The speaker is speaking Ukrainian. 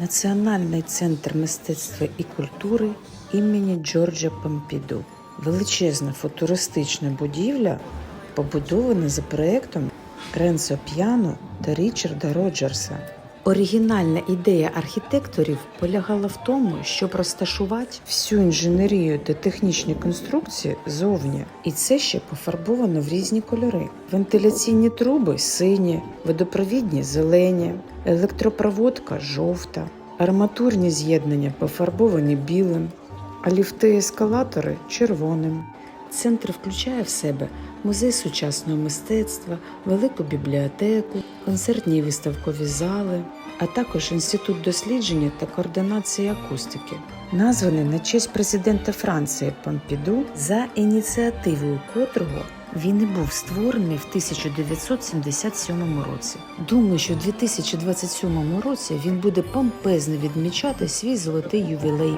Національний центр мистецтва і культури імені Джорджа Помпіду. Величезна футуристична будівля, побудована за проектом Ренсо П'яно та Річарда Роджерса. Оригінальна ідея архітекторів полягала в тому, щоб розташувати всю інженерію та технічні конструкції зовні, і це ще пофарбовано в різні кольори: вентиляційні труби сині, водопровідні зелені, електропроводка жовта, арматурні з'єднання пофарбовані білим, а ліфти і ескалатори червоним. Центр включає в себе музей сучасного мистецтва, велику бібліотеку, концертні і виставкові зали, а також інститут дослідження та координації акустики, названий на честь президента Франції Помпіду, за ініціативою котрого він і був створений в 1977 році. Думаю, що в 2027 році він буде помпезно відмічати свій золотий ювілей.